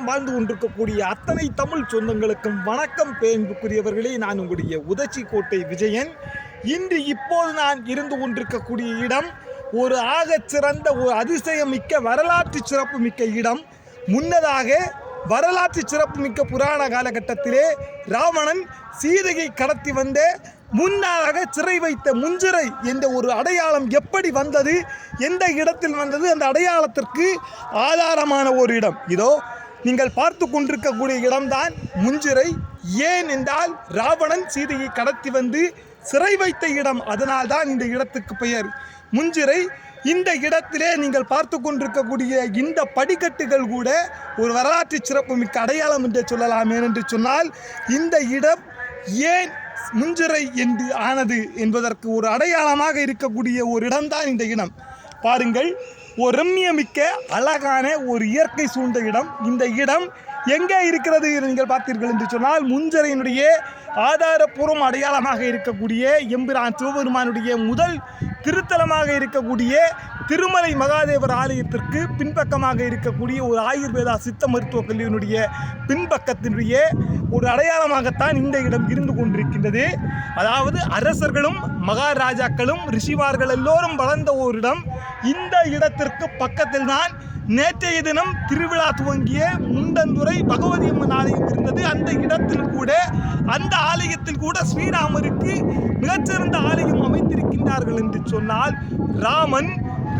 உலகெல்லாம் வாழ்ந்து கொண்டிருக்கக்கூடிய அத்தனை தமிழ் சொந்தங்களுக்கும் வணக்கம் பேன்புக்குரியவர்களே நான் உங்களுடைய உதச்சி கோட்டை விஜயன். இன்று இப்போது நான் இருந்து கொண்டிருக்கக்கூடிய இடம் ஒரு ஆகச் சிறந்த ஒரு அதிசயமிக்க வரலாற்று சிறப்பு மிக்க இடம். முன்னதாக வரலாற்று சிறப்பு மிக்க புராண காலகட்டத்திலே ராவணன் சீதையை கடத்தி வந்த முன்னாக சிறை வைத்த முஞ்சிறை என்ற ஒரு அடையாளம் எப்படி வந்தது எந்த இடத்தில் வந்தது அந்த அடையாளத்திற்கு ஆதாரமான ஒரு இடம். இதோ நீங்கள் பார்த்து கொண்டிருக்கக்கூடிய இடம்தான் முஞ்சிறை ஏன் என்றால் ராவணன் சீதையை கடத்தி வந்து சிறை வைத்த இடம். அதனால்தான் இந்த இடத்துக்கு பெயர். முஞ்சிறை இந்த இடத்திலே நீங்கள் பார்த்து கொண்டிருக்கக்கூடிய இந்த படிக்கட்டுகள் கூட ஒரு வரலாற்று சிறப்புமிக்க அடையாளம் என்று சொல்லலாம். ஏனென்று சொன்னால் இந்த இடம் ஏன் முஞ்சிறை என்று ஆனது என்பதற்கு ஒரு அடையாளமாக இருக்கக்கூடிய ஒரு இடம்தான் இந்த இடம். பாருங்கள் ஒரு ரம்யமிக்க அழகான ஒரு இயற்கை சூழ்ந்த இடம். இந்த இடம் எங்கே இருக்கிறது நீங்கள் பார்த்தீர்கள் என்று சொன்னால் முஞ்சரையினுடைய ஆதாரபூர்வம் அடையாளமாக இருக்கக்கூடிய எம்பிரான் சிவபெருமானுடைய முதல் திருத்தலமாக இருக்கக்கூடிய திருமலை மகாதேவர் ஆலயத்திற்கு பின்பக்கமாக இருக்கக்கூடிய ஒரு ஆயுர்வேதா சித்த மருத்துவக் கல்லூரியினுடைய பின்பக்கத்தினுடைய ஒரு அடையாளமாகத்தான் இந்த இடம் இருந்து கொண்டிருக்கின்றது. அதாவது அரசர்களும் மகாராஜாக்களும் ரிஷிவார்கள் எல்லோரும் வளர்ந்த ஒரு இடம். இந்த இடத்திற்கு பக்கத்தில் தான் நேற்றைய தினம் திருவிழா துவங்கிய முண்டந்துறை பகவதி அம்மன் ஆலயம் இருந்தது. அந்த இடத்தில் கூட அந்த ஆலயத்தில் கூட ஸ்ரீராமருக்கு மிகச்சிறந்த ஆலயம் அமைத்திருக்கின்றார்கள் என்று சொன்னால் ராமன்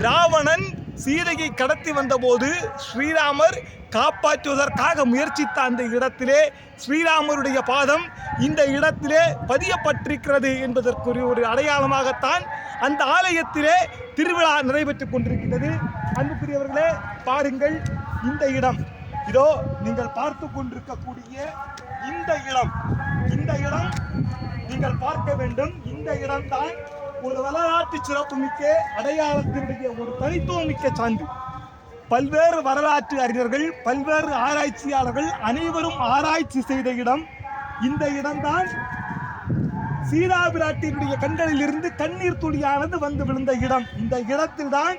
ராவணன் சீதையை கடத்தி வந்தபோது ஸ்ரீராமர் காப்பாற்றுவதற்காக முயற்சித்த அந்த இடத்திலே ஸ்ரீராமருடைய பாதம் இந்த இடத்திலே பதியப்பட்டிருக்கிறது என்பதற்குரிய ஒரு அடையாளமாகத்தான் அந்த ஆலயத்திலே திருவிழா நடைபெற்று கொண்டிருக்கிறது. அன்புக்குரியவர்களே பாருங்கள் இந்த இடம். இதோ நீங்கள் பார்த்து கொண்டிருக்கக்கூடிய இந்த இடம். இந்த இடம் நீங்கள் பார்க்க வேண்டும். இந்த இடம்தான் ஒரு வரலாற்று சிறப்புமிக்க அடையாளத்தினுடைய ஒரு தனித்துவமிக்க சான்று. பல்வேறு வரலாற்று அறிஞர்கள் பல்வேறு ஆராய்ச்சியாளர்கள் அனைவரும் ஆராய்ச்சி செய்த இடம் இந்த இடம்தான். சீதா பிராட்டியினுடைய கண்களில் இருந்து கண்ணீர் துளியானது வந்து விழுந்த இடம். இந்த இடத்தில்தான்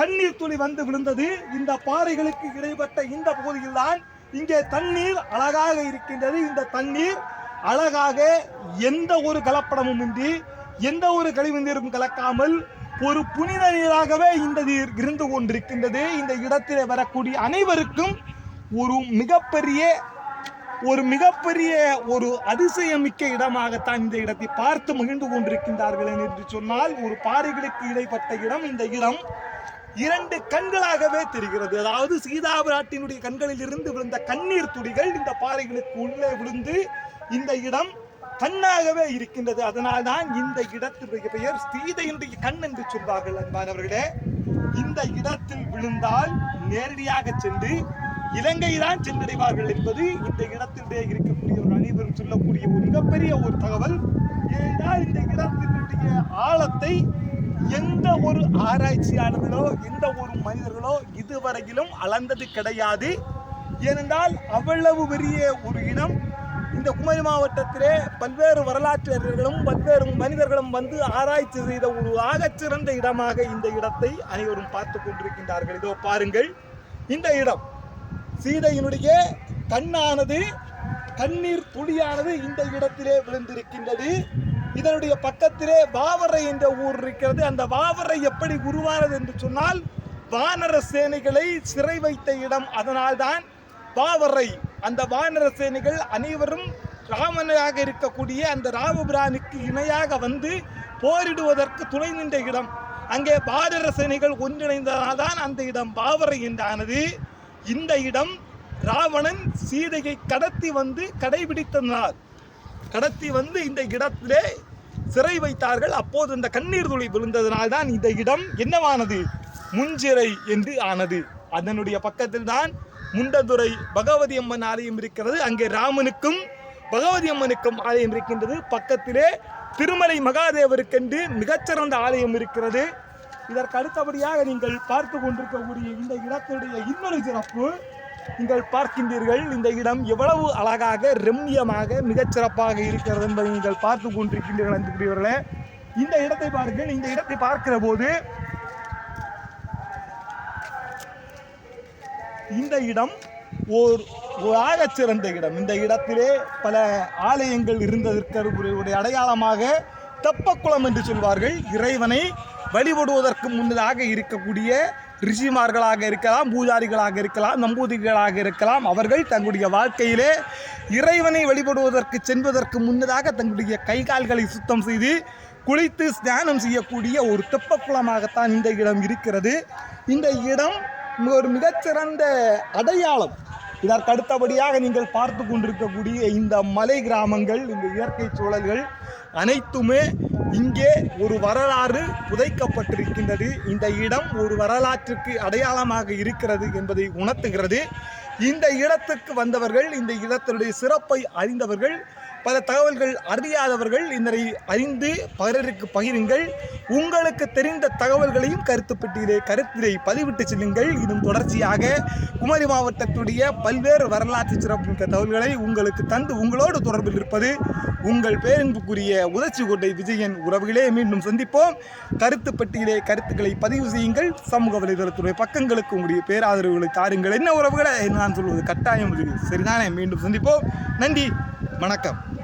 கண்ணீர் துளி வந்து விழுந்தது. இந்த பாறைகளுக்கு இடைப்பட்ட இந்த பகுதியில்தான் இங்கே தண்ணீர் அழகாக இருக்கின்றது. இந்த தண்ணீர் அழகாக எந்த ஒரு கலப்படமும் இன்றி எந்த ஒரு கழிவு நீரும் கலக்காமல் ஒரு புனித நீராகவே இந்த நீர் இருந்து கொண்டிருக்கின்றது. இந்த இடத்தில் வரக்கூடிய அனைவருக்கும் ஒரு மிகப்பெரிய ஒரு மிகப்பெரிய ஒரு அதிசயமிக்க இடமாகத்தான் இந்த இடத்தை பார்த்து மகிழ்ந்து கொண்டிருக்கின்றார்கள் என்று சொன்னால் ஒரு பாறைகளுக்கு இடைப்பட்ட இடம் இந்த இடம். இரண்டு கண்களாகவே தெரிகிறது. அதாவது சீதாபிராட்டினுடைய கண்களில் இருந்து விழுந்த கண்ணீர் துளிகள் இந்த பாறைகளுக்கு உள்ளே விழுந்து இந்த இடம் கண்ணாகவே இருக்கின்றது. அதனால்தான் இந்த இடத்தினுடைய பெயர் சீதையினுடைய கண் என்று சொல்வார்கள் அன்பானவர்களே. இந்த இடத்தில் விழுந்தால் நேரடியாக சென்று இலங்கை தான் சென்றடைவார்கள் என்பது இந்த இடத்திலே இருக்கக்கூடிய ஒரு அனைவரும் சொல்லக்கூடிய ஒரு மிகப்பெரிய ஒரு தகவல். ஏனென்றால் இந்த இடத்தினுடைய ஆழத்தை எந்த ஒரு ஆராய்ச்சியாளர்களோ எந்த ஒரு மனிதர்களோ இதுவரையிலும் அளந்தது கிடையாது. ஏனென்றால் அவ்வளவு பெரிய ஒரு இனம் இந்த குமரி மாவட்டத்திலே பல்வேறு வரலாற்றர்களும் பல்வேறு மனிதர்களும் வந்து ஆராய்ச்சி செய்த ஒரு ஆகச்சிறந்த இடமாக இந்த இடத்தை அனைவரும் பார்த்து கொண்டிருக்கின்றார்கள். இதோ பாருங்கள் இந்த இடம் சீதையினுடைய கண்ணானது கண்ணீர் துளியானது இந்த இடத்திலே விழுந்திருக்கின்றது. இதனுடைய பக்கத்திலே வாவரை என்ற ஊர் இருக்கிறது. அந்த வாவரை எப்படி உருவானது என்று சொன்னால் வானர சேனைகளை சிறை வைத்த இடம். அதனால்தான் வாவரை அந்த வானர சேனைகள் அனைவரும் ராமனாக இருக்கக்கூடிய அந்த ராமபிரானுக்கு இணையாக வந்து போரிடுவதற்கு துணை நின்ற இடம். அங்கே பாரர சேனைகள் ஒன்றிணைந்ததால்தான் அந்த இடம் பாவரை என்றானது. இந்த இடம் ராவணன் சீதையை கடத்தி வந்து கடைபிடித்தனர். கடத்தி வந்து இந்த இடத்திலே சிறை வைத்தார்கள். அப்போது அந்த கண்ணீர் துளி விழுந்ததினால்தான் இந்த இடம் என்னவானது? முஞ்சிறை என்று ஆனது. அதனுடைய பக்கத்தில் தான் முண்டதுரை பகவதி அம்மன் ஆலயம் இருக்கிறது. அங்கே ராமனுக்கும் பகவதி அம்மனுக்கும் ஆலயம் இருக்கின்றது. பக்கத்திலே திருமலை மகாதேவருக்கென்று மிகச்சிறந்த ஆலயம் இருக்கிறது. இதற்கு அடுத்தபடியாக நீங்கள் பார்த்து கொண்டிருக்கக்கூடிய இந்த இடத்தினுடைய இன்னொரு சிறப்பு நீங்கள் பார்க்கின்றீர்கள் இந்த இடம் எவ்வளவு அழகாக ரம்மியமாக மிகச்சிறப்பாக இருக்கிறது என்பதை நீங்கள் பார்த்து கொண்டிருக்கின்றீர்கள் அன்புக்குரியவர்களே. இந்த இடத்தை பாருங்கள். இந்த இடத்தை பார்க்கிற போது இந்த இடம் ஓர் ஒரு இடம். இந்த இடத்திலே பல ஆலயங்கள் இருந்ததற்குடைய அடையாளமாக தெப்பக்குளம் என்று சொல்வார்கள். இறைவனை வழிபடுவதற்கு முன்னதாக இருக்கக்கூடிய ரிஷிமார்களாக இருக்கலாம் பூஜாரிகளாக இருக்கலாம் நம்பூதிரிகளாக இருக்கலாம். அவர்கள் தங்களுடைய வாழ்க்கையிலே இறைவனை வழிபடுவதற்கு செல்வதற்கு முன்னதாக தங்களுடைய கை கால்களை சுத்தம் செய்து குளித்து ஸ்நானம் செய்யக்கூடிய ஒரு தெப்பக்குளமாகத்தான் இந்த இடம் இருக்கிறது. இந்த இடம் ஒரு மிகச்சிறந்த அடையாளம். இதற்கு அடுத்தபடியாக நீங்கள் பார்த்து கொண்டிருக்கக்கூடிய இந்த மலை கிராமங்கள் இந்த இயற்கை சூழல்கள் அனைத்துமே இங்கே ஒரு வரலாறு புதைக்கப்பட்டிருக்கின்றது. இந்த இடம் ஒரு வரலாற்றுக்கு அடையாளமாக இருக்கிறது என்பதை உணர்த்துகிறது. இந்த இடத்துக்கு வந்தவர்கள் இந்த இடத்தினுடைய சிறப்பை அறிந்தவர்கள் பல தகவல்கள் அறியாதவர்கள் இதனை அறிந்து பலருக்கு பகிருங்கள். உங்களுக்கு தெரிந்த தகவல்களையும் கருத்து பெட்டியிலே கருத்திலே பதிவிட்டு செல்லுங்கள். இதன் தொடர்ச்சியாக குமரி மாவட்டத்துடைய பல்வேறு வரலாற்று சிறப்புமிக்க தகவல்களை உங்களுக்கு தந்து உங்களோடு தொடர்பில் இருப்பது உங்கள் பேரன்புக்குரிய உதச்சிக்கோட்டை விஜயன் உறவுகளே. மீண்டும் சந்திப்போம். கருத்து பெட்டியிலே கருத்துக்களை பதிவு செய்யுங்கள். சமூக வலைதளத்துடைய பக்கங்களுக்கு உங்களுடைய பேராதரவுகளை தாருங்கள். என்ன உறவுகளை? நான் சொல்வது கட்டாயம். சரிதானே மீண்டும் சந்திப்போம். நன்றி. வணக்கம்.